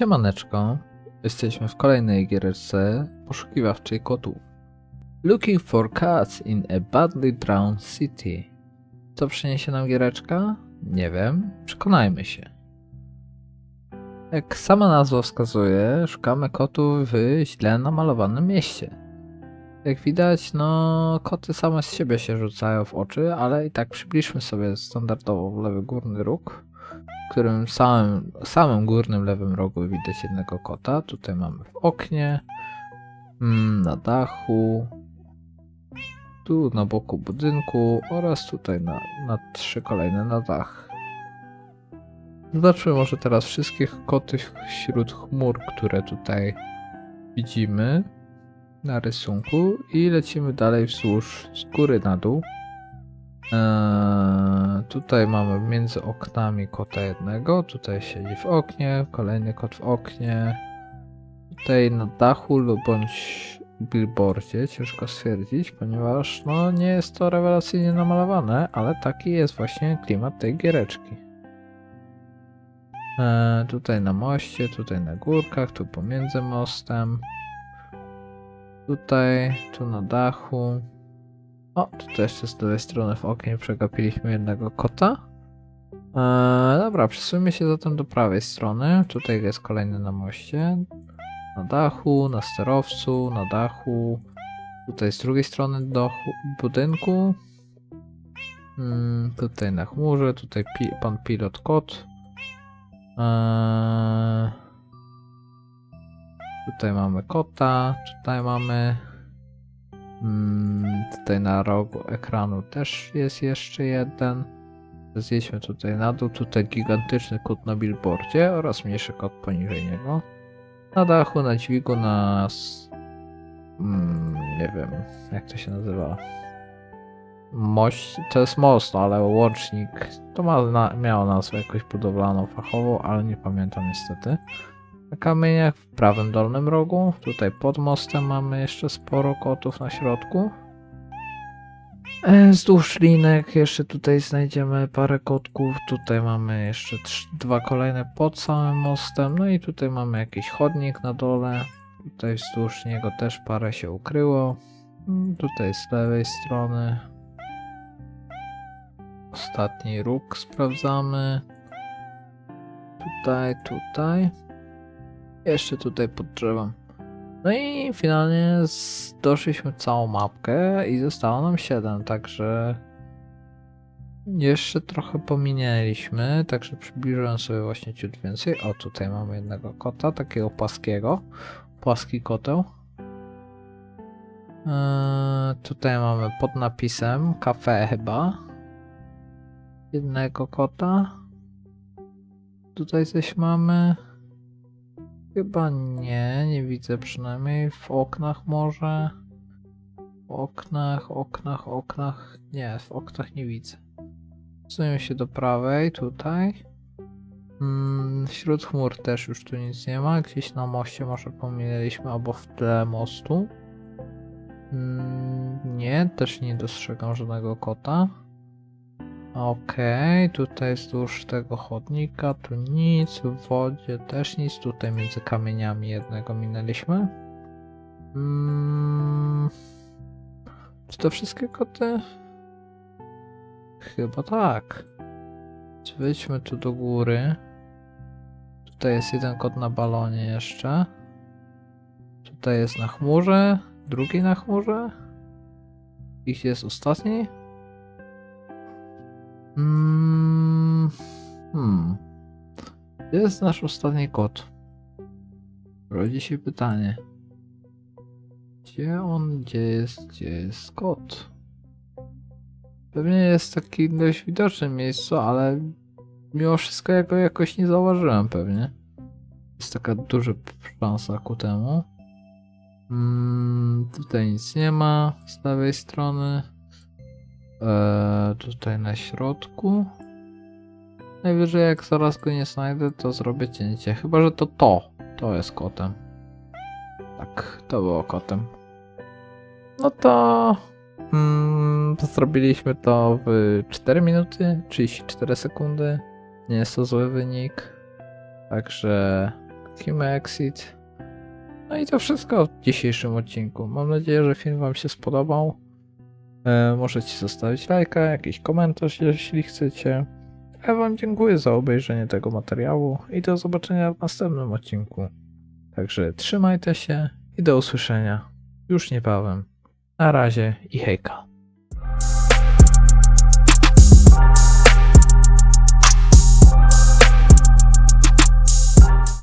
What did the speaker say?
Siemaneczko, jesteśmy w kolejnej giereczce poszukiwawczej kotów. Looking for cats in a badly drowned city. Co przyniesie nam giereczka? Nie wiem, przekonajmy się. Jak sama nazwa wskazuje, szukamy kotów w źle namalowanym mieście. Jak widać, no koty same z siebie się rzucają w oczy, ale i tak przybliżmy sobie standardowo w lewy górny róg w którym samym, samym górnym lewym rogu widać jednego kota. Tutaj mamy w oknie, mm, na dachu, tu na boku budynku oraz tutaj na, na trzy kolejne na dach. Zobaczmy może teraz wszystkich koty wśród chmur, które tutaj widzimy na rysunku i lecimy dalej wzdłuż z góry na dół. Eee, tutaj mamy między oknami kota jednego, tutaj siedzi w oknie, kolejny kot w oknie. Tutaj na dachu lub bądź billboardzie, ciężko stwierdzić, ponieważ no nie jest to rewelacyjnie namalowane, ale taki jest właśnie klimat tej giereczki. Eee, tutaj na moście, tutaj na górkach, tu pomiędzy mostem. Tutaj, tu na dachu. O, tutaj jeszcze z lewej strony w oknie przegapiliśmy jednego kota. Eee, dobra, przesuńmy się zatem do prawej strony. Tutaj jest kolejny na moście. Na dachu, na sterowcu, na dachu. Tutaj z drugiej strony dachu, budynku. Mm, tutaj na chmurze, tutaj pi pan pilot kot. Eee, tutaj mamy kota, tutaj mamy Mm, tutaj na rogu ekranu też jest jeszcze jeden. Zjedźmy tutaj na dół. Tutaj gigantyczny kot na billboardzie oraz mniejszy kot poniżej niego. Na dachu, na dźwigu, na... Mm, nie wiem, jak to się nazywa. Mość, to jest most, ale łącznik. To ma, na, miało nazwę jakąś budowlaną, fachową, ale nie pamiętam niestety. Na kamieniach w prawym dolnym rogu. Tutaj pod mostem mamy jeszcze sporo kotów na środku. E, Wzdłuż linek jeszcze tutaj znajdziemy parę kotków. Tutaj mamy jeszcze trz- dwa kolejne pod samym mostem. No i tutaj mamy jakiś chodnik na dole. Tutaj wzdłuż niego też parę się ukryło. Mm, Tutaj z lewej strony. Ostatni róg sprawdzamy. Tutaj, tutaj. Jeszcze tutaj pod drzewem. No i finalnie doszliśmy całą mapkę i zostało nam 7, także jeszcze trochę pominęliśmy, także przybliżyłem sobie właśnie ciut więcej. O, tutaj mamy jednego kota, takiego płaskiego. Płaski koteł. Tutaj mamy pod napisem kafe chyba. Jednego kota. Tutaj coś mamy. Chyba nie, nie widzę przynajmniej. W oknach może. W oknach, oknach, oknach. Nie, w oknach nie widzę. Przesuję się do prawej, tutaj. Mm, wśród chmur też już tu nic nie ma. Gdzieś na moście może pominęliśmy, albo w tle mostu. Mm, nie, też nie dostrzegam żadnego kota. Okej, tutaj wzdłuż tego chodnika, tu nic, w wodzie też nic, tutaj między kamieniami jednego minęliśmy. Mm, czy to wszystkie koty? Chyba tak. Czy Wejdźmy tu do góry. Tutaj jest jeden kot na balonie jeszcze. Tutaj jest na chmurze, drugi na chmurze. Ich jest ostatni. Mm, hmm. Gdzie jest nasz ostatni kot? Rodzi się pytanie. Gdzie on, gdzie jest, gdzie jest kot? Pewnie jest w takim dość widocznym miejscu, ale mimo wszystko ja go jakoś nie zauważyłem pewnie. Jest taka duża szansa ku temu. Mm, tutaj nic nie ma z lewej strony. Eee, tutaj na środku. Najwyżej jak zaraz go nie znajdę, to zrobię cięcie. Chyba, że to to. To jest kotem. Tak, to było kotem. No to... Mm, to zrobiliśmy to w 4 minuty, 34 sekundy. Nie jest to zły wynik. Także Klikimy exit. No i to wszystko w dzisiejszym odcinku. Mam nadzieję, że film Wam się spodobał. E, możecie zostawić lajka, jakiś komentarz, jeśli chcecie. Ja Wam dziękuję za obejrzenie tego materiału i do zobaczenia w następnym odcinku. Także trzymajcie się i do usłyszenia już niebawem. Na razie i hejka.